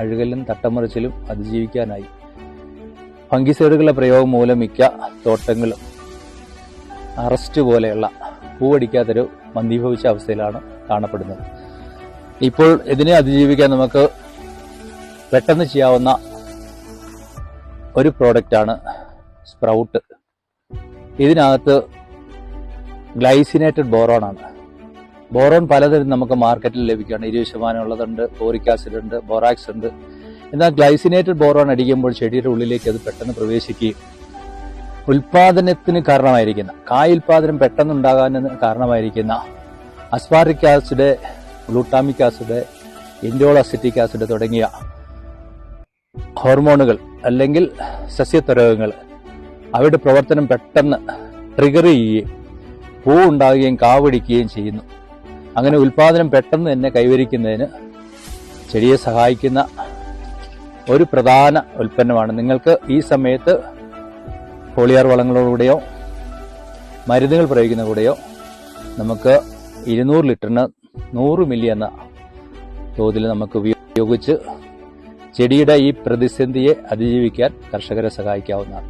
അഴുകലും തട്ടമറിച്ചിലും അതിജീവിക്കാനായി. ഫംഗിസൈഡുകളുടെ പ്രയോഗം മൂലം മിക്ക തോട്ടങ്ങളും അറസ്റ്റ് പോലെയുള്ള പൂവടിക്കാത്തൊരു മന്ദീഭവിച്ച അവസ്ഥയിലാണ് കാണപ്പെടുന്നത്. ഇപ്പോൾ ഇതിനെ അതിജീവിക്കാൻ നമുക്ക് പെട്ടെന്ന് ചെയ്യാവുന്ന ഒരു പ്രോഡക്റ്റാണ് സ്പ്രൗട്ട്. ഇതിനകത്ത് ഗ്ലൈസിനേറ്റഡ് ബോറോണാണ്. ബോറോൺ പലതരം നമുക്ക് മാർക്കറ്റിൽ ലഭിക്കുകയാണ്. ഇരുപത് ശതമാനം ഉള്ളതുണ്ട് ബോറിക് ആസിഡ് ഉണ്ട് ബോറാക്സ് ഉണ്ട്. എന്നാൽ ഗ്ലൈസിനേറ്റഡ് ബോറോൺ അടിക്കുമ്പോൾ ചെടിയുടെ ഉള്ളിലേക്ക് അത് പെട്ടെന്ന് പ്രവേശിക്കുകയും ഉൽപാദനത്തിന് കാരണമായിരിക്കുന്ന കായ് ഉൽപാദനം പെട്ടെന്നുണ്ടാകാൻ കാരണമായിരിക്കുന്ന aspartic acid glutamic acid indole acetic acid തുടങ്ങിയ ഹോർമോണുകൾ അല്ലെങ്കിൽ സസ്യത്വരകങ്ങൾ അവയുടെ പ്രവർത്തനം പെട്ടെന്ന് ട്രിഗർ ചെയ്യുകയും പൂ ഉണ്ടാകുകയും കാവടിക്കുകയും ചെയ്യുന്നു. അങ്ങനെ ഉൽപാദനം പെട്ടെന്ന് തന്നെ കൈവരിക്കുന്നതിന് ചെടിയെ സഹായിക്കുന്ന ഒരു പ്രധാന ഉൽപ്പന്നമാണ്. നിങ്ങൾക്ക് ഈ സമയത്ത് പോളിയാർ വളങ്ങളോടുകൂടെയോ മരുന്നുകൾ പ്രയോഗിക്കുന്ന കൂടെയോ നമുക്ക് ഇരുന്നൂറ് ലിറ്ററിന് നൂറ് മില്ലി എന്ന തോതിൽ നമുക്ക് ഉപയോഗിച്ച് ചെടിയുടെ ഈ പ്രതിസന്ധിയെ അതിജീവിക്കാൻ കർഷകരെ സഹായിക്കാവുന്നതാണ്.